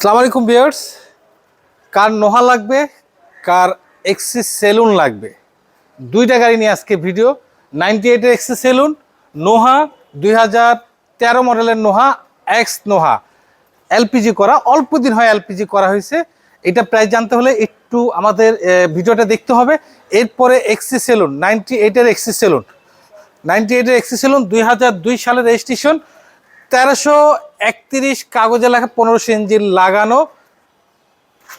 সালাম আলাইকুম বিয়ার্স কার নোহা লাগবে, কার এক্সিস সেলুন লাগবে। দুইটা গাড়ি নিয়ে আজকে ভিডিও নাইনটি এইটের এক্সিস সেলুন নোহা, দুই হাজার তেরো মডেলের নোহা এক্স নোহা। এলপিজি করা, অল্প দিন হয় এলপিজি করা হয়েছে। এটা প্রায় জানতে হলে একটু আমাদের ভিডিওটা দেখতে হবে। এরপরে এক্সি সেলুন নাইনটি এইটের এক্সি সেলুন নাইনটি এইটের এক্সি সেলুন দুই হাজার দুই সালের রেজিস্ট্রেশন তেরোশো একত্রিশ কাগজে লেখা পনেরোশো ইঞ্জিন লাগানো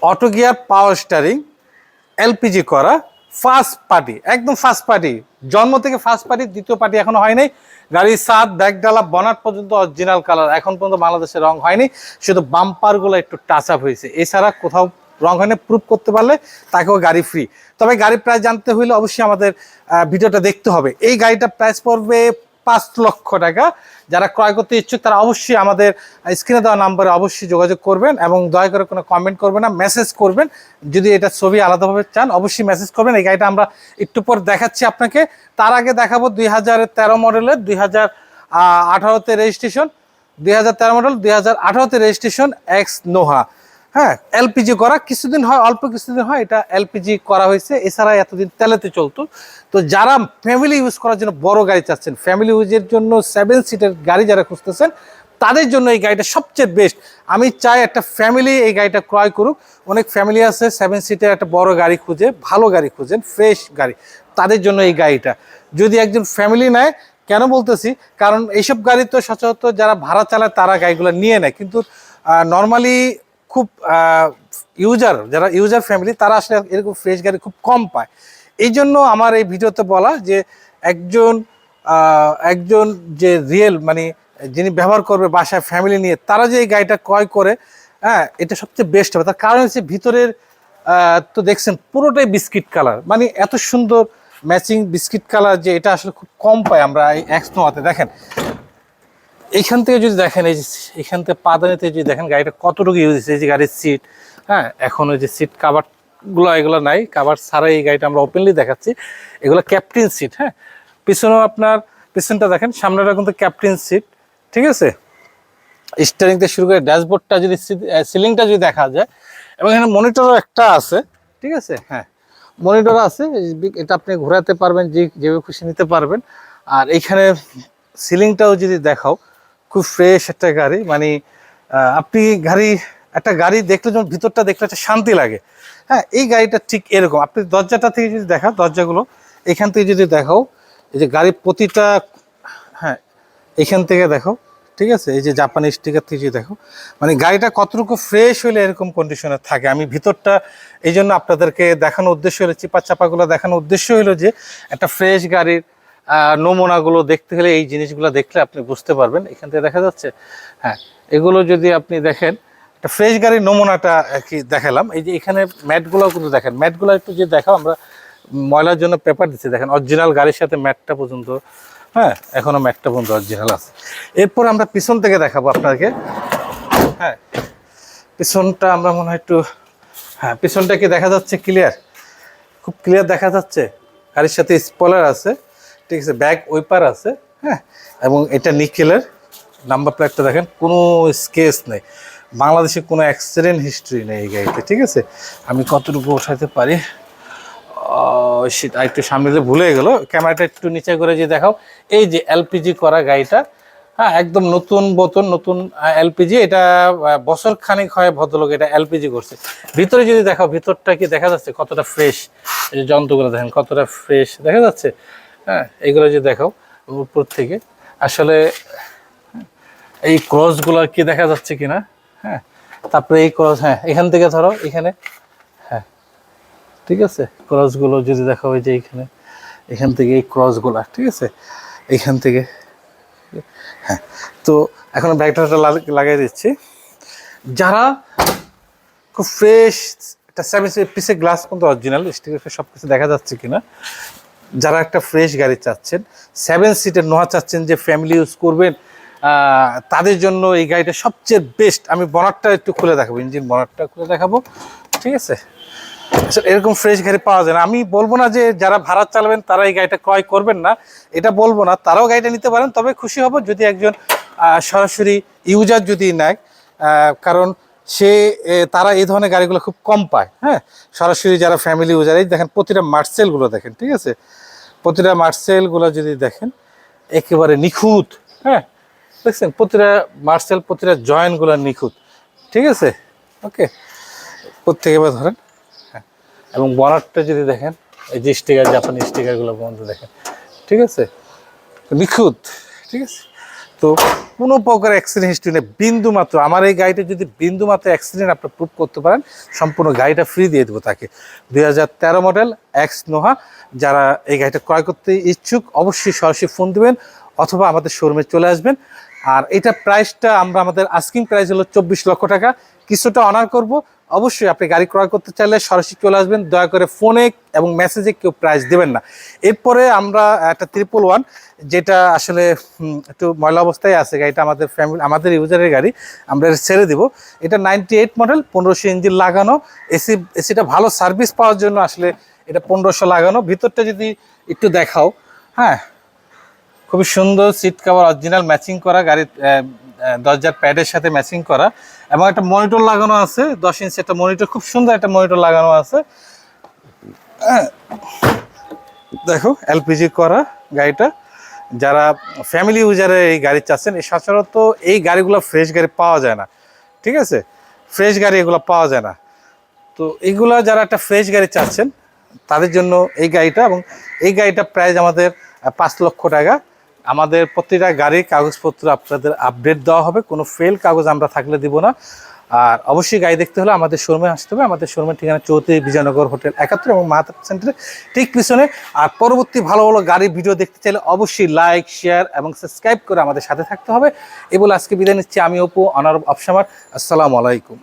auto gear power steering LPG করা, ফার্স্ট পার্টি, একদম ফার্স্ট পার্টি, জন্ম থেকে ফার্স্ট পার্টি, দ্বিতীয় পার্টি এখনও হয় নাই। গাড়ির সাত ব্যাগডালা, বনাট পর্যন্ত অরিজিনাল কালার এখন পর্যন্ত বাংলাদেশে রং হয়নি, শুধু বাম্পারগুলো একটু টাচ আপ হয়েছে। এছাড়া কোথাও রং হয়নি প্রুভ করতে পারলে তাকেও গাড়ি ফ্রি তবে গাড়ির প্রাইস জানতে হইলে অবশ্যই আমাদের ভিডিওটা দেখতে হবে। এই গাড়িটা প্রাইস পড়বে পাঁচ লক্ষ টাকা। যারা ক্রয় করতে ইচ্ছুক, তারা অবশ্যই আমাদের স্ক্রিনে দেওয়া নাম্বারে অবশ্যই যোগাযোগ করবেন এবং দয়া করে কোনো কমেন্ট করবেন না মেসেজ করবেন। যদি এটা ছবি আলাদাভাবে চান, অবশ্যই মেসেজ করবেন। এই গাড়িটা আমরা একটু পর দেখাচ্ছি আপনাকে। তার আগে দেখাবো দুই হাজার তেরো মডেলের দুই হাজার আঠারোতে রেজিস্ট্রেশন দুই হাজার তেরো মডেল দুই হাজার আঠারোতে রেজিস্ট্রেশন এক্স নোহা হ্যাঁ এলপিজি করা কিছুদিন হয়, অল্প কিছুদিন হয়, এটা এলপিজি করা হয়েছে। এছাড়া এতদিন তেলেতে চলতো। তো যারা ফ্যামিলি ইউজ করার জন্য বড় গাড়ি চাচ্ছেন ফ্যামিলি ইউজের জন্য সেভেন সিটের গাড়ি যারা খুঁজতেছেন, তাদের জন্য এই গাড়িটা সবচেয়ে বেস্ট আমি চাই একটা ফ্যামিলি এই গাড়িটা ক্রয় করুক। অনেক ফ্যামিলি আছে সেভেন সিটের একটা বড় গাড়ি খুঁজে, ভালো গাড়ি খুঁজেন ফ্রেশ গাড়ি। তাদের জন্য এই গাড়িটা। যদি একজন ফ্যামিলি নেয়, কেন বলতেছি? কারণ এইসব গাড়ি তো সচরাচর যারা ভাড়া চালায়, তারা গাড়িগুলো নিয়ে নেয়। কিন্তু নর্মালি খুব ইউজার যারা ইউজার ফ্যামিলি তারা আসলে এরকম ফ্রেশ গাড়ি খুব কম পায়। এই জন্য আমার এই ভিডিওতে বলা যে একজন একজন যে রিয়েল মানে যিনি ব্যবহার করবে বাসায় ফ্যামিলি নিয়ে, তারা যে এই গাড়িটা ক্রয় করে হ্যাঁ এটা সবচেয়ে বেস্ট হবে। তার কারণ হচ্ছে ভিতরের তো দেখছেন পুরোটাই বিস্কিট কালার মানে এত সুন্দর ম্যাচিং বিস্কিট কালার যে এটা আসলে খুব কম পাই আমরা এই এক্স নোয়াতে। দেখেন এইখান থেকে যদি দেখেন, এই যে এখান থেকে পাদানিতে যদি দেখেন, গাড়িটা কতটুকু ইউজ হয়েছে, এই যে গাড়ির সিট হ্যাঁ? এখন ওই যে সিট কাভারগুলো এগুলো নাই। কাভার ছাড়াই এই গাড়িটা আমরা ওপেনলি দেখাচ্ছি। এগুলো ক্যাপ্টেন সিট হ্যাঁ? পিছনেও আপনার, পিছনটা দেখেন, সামনেটা কিন্তু ক্যাপ্টেন সিট ঠিক আছে? স্টারিং থেকে শুরু করে ড্যাশবোর্ডটা যদি সিলিংটা যদি দেখা যায়, এবং এখানে মনিটরও একটা আছে, ঠিক আছে? হ্যাঁ মনিটর আছে এটা আপনি ঘোরাতে পারবেন, যে, যেভাবে খুশি নিতে পারবেন। আর এইখানে সিলিংটাও যদি দেখাও খুব ফ্রেশ একটা গাড়ি। মানে আপনি গাড়ি, একটা গাড়ি দেখলে যখন ভিতরটা দেখলে একটা শান্তি লাগে। হ্যাঁ এই গাড়িটা ঠিক এরকম। আপনি দরজাটা থেকে যদি দেখা দরজাগুলো, এখান থেকে যদি দেখাও, এই যে গাড়ির প্রতিটা হ্যাঁ এখান থেকে দেখো ঠিক আছে? এই যে জাপানি স্টিকার থেকে দেখো মানে গাড়িটা কতটুকু ফ্রেশ হলে এরকম কন্ডিশনে থাকে? আমি ভিতরটা, এই জন্য আপনাদেরকে দেখানোর উদ্দেশ্য হলো চিপা চাপাগুলো দেখানোর উদ্দেশ্য হলো যে, একটা ফ্রেশ গাড়ির নমুনাগুলো দেখতে গেলে এই জিনিসগুলো দেখলে আপনি বুঝতে পারবেন। এখান থেকে দেখা যাচ্ছে হ্যাঁ এগুলো যদি আপনি দেখেন, একটা ফ্রেশ গাড়ির নমুনাটা কি দেখালাম। এই যে এখানে ম্যাটগুলো কিন্তু দেখেন। ম্যাটগুলো একটু যে দেখাও, আমরা ময়লার জন্য পেপার দিচ্ছি। দেখেন অরিজিনাল গাড়ির সাথে ম্যাটটা পর্যন্ত হ্যাঁ এখনও ম্যাটটা পর্যন্ত অরিজিনাল আছে। এরপর আমরা পিছন থেকে দেখাবো আপনাকে। হ্যাঁ পিছনটা আমরা মনে হয় একটু হ্যাঁ পিছনটা কি দেখা যাচ্ছে ক্লিয়ার খুব ক্লিয়ার দেখা যাচ্ছে। গাড়ির সাথে স্পলার আছে। ঠিক আছে ব্যাক ওয়েপার আছে হ্যাঁ? এবং এটা নিকেলের নাম্বার প্লেটটা দেখেন, কোনো স্কেচ নেই। বাংলাদেশে কোনো অ্যাক্সিডেন্ট হিস্ট্রি নেই এই গাড়িতে, ঠিক আছে? আমি কতটুকু ওঠাতে পারি? একটু সামনে দিয়ে ভুলে গেল ক্যামেরাটা একটু নিচে করে যে দেখাও। এই যে এলপিজি করা গাড়িটা হ্যাঁ একদম নতুন বোতল, নতুন এলপিজি এটা বছর খানিক হয় ভদ্রলোক এটা এলপিজি করছে। ভিতরে যদি দেখাও, ভিতরটা কি দেখা যাচ্ছে কতটা ফ্রেশ এই যে যন্ত্রগুলো দেখেন, কতটা ফ্রেশ দেখা যাচ্ছে? হ্যাঁ। এইগুলো যে দেখাও, উপর থেকে। আসলে এই ক্রসগুলো কি দেখা যাচ্ছে কিনা? হ্যাঁ তারপরে এই ক্রস হ্যাঁ এখান থেকে ধরো, এখানে। হ্যাঁ ঠিক আছে? ক্রসগুলো যদি দেখা হয় যে এখানে এখান থেকে এই ক্রসগুলো ঠিক আছে? এখান থেকে হ্যাঁ তো এখন ব্যাগটা লাগিয়ে দিচ্ছি। যারা খুব ফ্রেশ একটা সেভেন পিসের গ্লাস কিন্তু অরিজিনাল স্টিকার সব কিছু দেখা যাচ্ছে কিনা যারা একটা ফ্রেশ গাড়ি চাচ্ছেন সেভেন সিটের নোয়া চাচ্ছেন যে ফ্যামিলি ইউজ করবেন তাদের জন্য এই গাড়িটা সবচেয়ে বেস্ট আমি বনারটা একটু খুলে দেখাবো ইঞ্জিন বনারটা খুলে দেখাবো, ঠিক আছে? আসলে এরকম ফ্রেশ গাড়ি পাওয়া যায় না। আমি বলব না যে যারা ভাড়া চালাবেন, তারা এই গাড়িটা ক্রয় করবেন না। এটা বলব না, তারাও গাড়িটা নিতে পারেন, তবে খুশি হব যদি একজন সরাসরি ইউজার যদি নেয় কারণ সে তারা এই ধরনের গাড়িগুলো খুব কম পায় হ্যাঁ? সরাসরি যারা ফ্যামিলি ইউজার এই দেখেন প্রতিটা মার্সেলগুলো দেখেন, ঠিক আছে? প্রতিটা মার্সেলগুলো যদি দেখেন, একেবারে নিখুঁত হ্যাঁ? দেখছেন? প্রতিটা মার্সেল, প্রতিটা জয়েন্টগুলো নিখুঁত, ঠিক আছে? ওকে? প্রত্যেকে এবার ধরেন হ্যাঁ? এবং বনারটা যদি দেখেন, এই যে স্টিকার জাপানি স্টিকারগুলো বন্ধ দেখেন, ঠিক আছে? নিখুঁত, ঠিক আছে? তো কোনো প্রকার অ্যাক্সিডেন্ট হিস্ট্রি নেই। বিন্দু মাত্র। আমার এই গাড়িটা যদি বিন্দু মাত্র অ্যাক্সিডেন্ট আপনি প্রুভ করতে পারেন, সম্পূর্ণ গাড়িটা ফ্রি দিয়ে দেবো তাকে। দুই হাজার তেরো মডেল এক্স নোহা যারা এই গাড়িটা ক্রয় করতে ইচ্ছুক, অবশ্যই সরাসরি ফোন দেবেন অথবা আমাদের শোরুমে চলে আসবেন। আর এটা প্রাইসটা আমরা আমাদের আস্কিং প্রাইস হলো চব্বিশ লক্ষ টাকা। কিছুটা অনার করব। অবশ্যই আপনি গাড়ি ক্রয় করতে চাইলে সরাসরি চলে আসবেন। দয়া করে ফোনে এবং মেসেজে কেউ প্রাইস দেবেন না। এরপরে আমরা একটা ত্রিপল ওয়ান যেটা আসলে একটু ময়লা অবস্থায় আছে। গাড়িটা আমাদের ফ্যামিলি আমাদের ইউজারের গাড়ি। আমরা ছেড়ে দিব। এটা নাইনটি এইট মডেল পনেরোশো ইঞ্জিন লাগানো। এসি এসিটা ভালো সার্ভিস পাওয়ার জন্য আসলে এটা পনেরোশো লাগানো। ভিতরটা যদি একটু দেখাও। হ্যাঁ খুবই সুন্দর সিট কাভার অরিজিনাল ম্যাচিং করা গাড়ির দরজার প্যাডের সাথে ম্যাচিং করা। এবং একটা মনিটর লাগানো আছে, দশ ইঞ্চি একটা মনিটর, খুব সুন্দর একটা মনিটর লাগানো আছে। দেখো, এলপিজি করা গাড়িটা। যারা ফ্যামিলি ইউজারে এই গাড়ি চাচ্ছেন সচরাচর এই গাড়িগুলো ফ্রেশ গাড়ি পাওয়া যায় না। ঠিক আছে? ফ্রেশ গাড়ি এগুলো পাওয়া যায় না। তো এইগুলা যারা একটা ফ্রেশ গাড়ি চাচ্ছেন, তাদের জন্য এই গাড়িটা এবং এই গাড়িটা প্রাইস আমাদের পাঁচ লক্ষ টাকা। আমাদের প্রতিটা গাড়ির কাগজপত্র আপনাদের আপডেট দেওয়া হবে। কোনো ফেল কাগজ আমরা থাকলে দিব না। আর অবশ্যই গাড়ি দেখতে হলে আমাদের শোরুমে আসতে হবে। আমাদের শোরুমের ঠিকানা চৌত্রিশ বিজয়নগর হোটেল একাত্তর এবং মাহাতাব সেন্টারে ঠিক পিছনে। আর পরবর্তী ভালো ভালো গাড়ির ভিডিও দেখতে চাইলে অবশ্যই লাইক শেয়ার এবং সাবস্ক্রাইব করে আমাদের সাথে থাকতে হবে। এ বলে আজকে বিদায় নিচ্ছি। আমি অপু অনার অপসামার আসসালামু আলাইকুম।